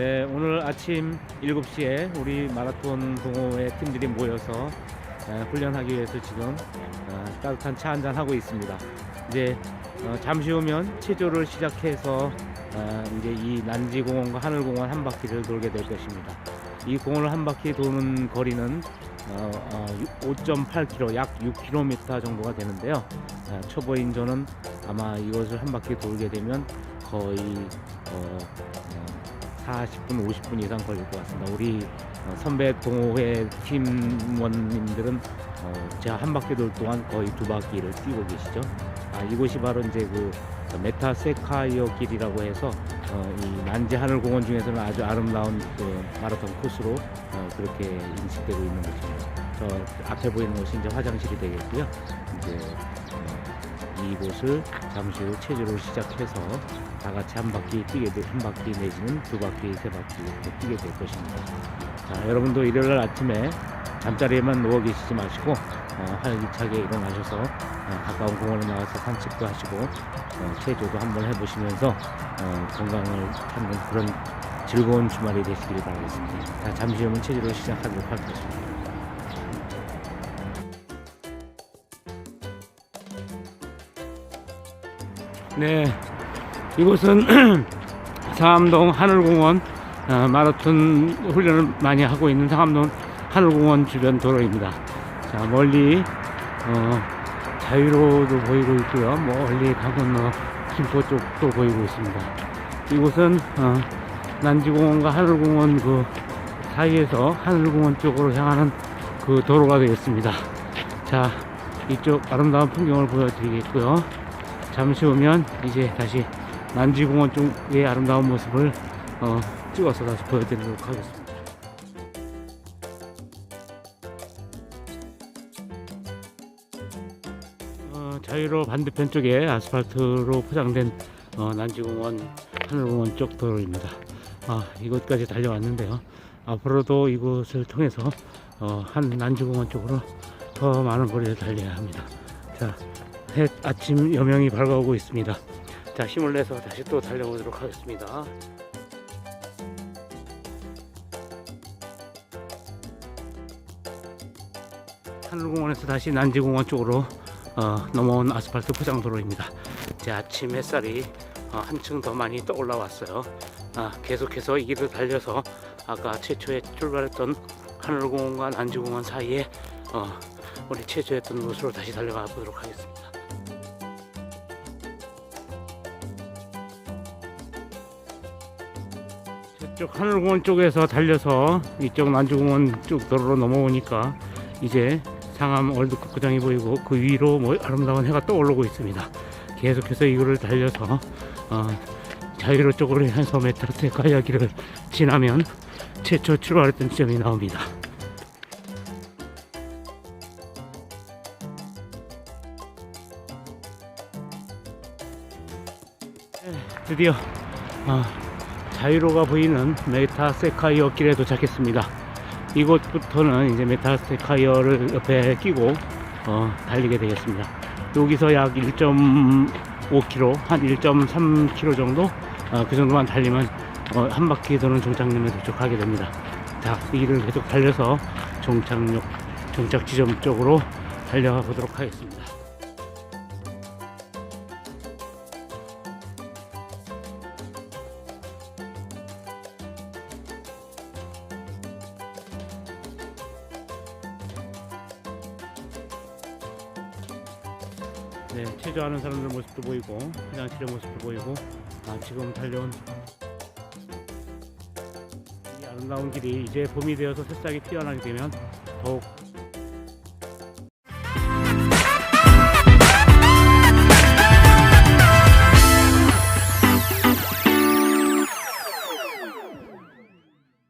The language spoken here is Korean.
네, 오늘 아침 7시에 우리 마라톤 동호회 팀들이 모여서 어, 훈련하기 위해서 지금 어, 따뜻한 차 한잔 하고 있습니다. 이제 어, 잠시 후면 체조를 시작해서 어, 이제 이 난지공원과 하늘공원 한 바퀴를 돌게 될 것입니다. 이 공원을 한 바퀴 도는 거리는 어, 어, 5.8km, 약 6km 정도가 되는데요. 어, 초보 인조는 아마 이것을 한 바퀴 돌게 되면 거의 어, 어, 40분, 50분 이상 걸릴 것 같습니다. 우리 어, 선배 동호회 팀원님들은 어, 제가 한 바퀴 돌 동안 거의 두 바퀴를 뛰고 계시죠. 아, 이곳이 바로 이제 그 메타세카이어 길이라고 해서 어, 이 난지 하늘공원 중에서는 아주 아름다운 그 마라톤 코스로 어, 그렇게 인식되고 있는 곳입니다. 저 앞에 보이는 곳이 이제 화장실이 되겠고요. 이제 어, 이곳을 잠시 후 체조를 시작해서 다 같이 한 바퀴 뛰게 될, 한 바퀴 내지는 두 바퀴, 세 바퀴 이렇게 뛰게 될 것입니다. 자, 여러분도 일요일 아침에 잠자리에만 누워 계시지 마시고 어, 활기차게 일어나셔서 어, 가까운 공원에 나와서 산책도 하시고 어, 체조도 한번 해보시면서 어, 건강을 찾는 그런 즐거운 주말이 되시길 바라겠습니다. 자, 잠시 후면 체조를 시작하도록 하겠습니다. 네, 이곳은 상암동 하늘공원 어, 마라톤 훈련을 많이 하고 있는 상암동 하늘공원 주변 도로입니다. 자 멀리 어, 자유로도 보이고 있고요. 멀리 강건너 김포 쪽도 보이고 있습니다. 이곳은 어, 난지공원과 하늘공원 그 사이에서 하늘공원 쪽으로 향하는 그 도로가 되겠습니다. 자 이쪽 아름다운 풍경을 보여드리겠고요. 잠시 후면 이제 다시 난지공원 쪽의 아름다운 모습을 어, 찍어서 다시 보여드리도록 하겠습니다. 어, 자유로 반대편 쪽에 아스팔트로 포장된 어, 난지공원 하늘공원 쪽 도로입니다. 아, 이곳까지 달려왔는데요. 앞으로도 이곳을 통해서 어, 한 난지공원 쪽으로 더 많은 거리를 달려야 합니다. 자, 해 아침 여명이 밝아오고 있습니다. 자, 힘을 내서 다시 또 달려보도록 하겠습니다. 하늘공원에서 다시 난지공원 쪽으로 어, 넘어온 아스팔트 포장도로입니다. 이제 아침 햇살이 어, 한층 더 많이 떠 올라왔어요. 아, 계속해서 이 길을 달려서 아까 최초에 출발했던 하늘공원과 난지공원 사이에 어, 우리 최초했던 곳으로 다시 달려가 보도록 하겠습니다. 저쪽 하늘공원 쪽에서 달려서 이쪽 난주공원 쪽 도로로 넘어오니까 이제 상암 월드컵구장이 보이고 그 위로 뭐 아름다운 해가 떠오르고 있습니다. 계속해서 이거를 달려서 어, 자유로 쪽으로 해서 메타세카 이야기를 지나면 최초 출발했던 지점이 나옵니다. 네, 드디어 어, 자유로가 보이는 메타 세카이어 길에 도착했습니다. 이곳부터는 이제 메타 세카이어를 옆에 끼고 어, 달리게 되겠습니다. 여기서 약 1.5km, 한 1.3km 정도 어, 그 정도만 달리면 어, 한 바퀴 도는 종착역에 도착하게 됩니다. 자, 이 길을 계속 달려서 종착역, 종착 지점 쪽으로 달려가 보도록 하겠습니다. 네, 체조하는 사람들 모습도 보이고 화장실의 모습도 보이고 아, 지금 달려온 이 아름다운 길이 이제 봄이 되어서 새싹이 피어나게 되면 더욱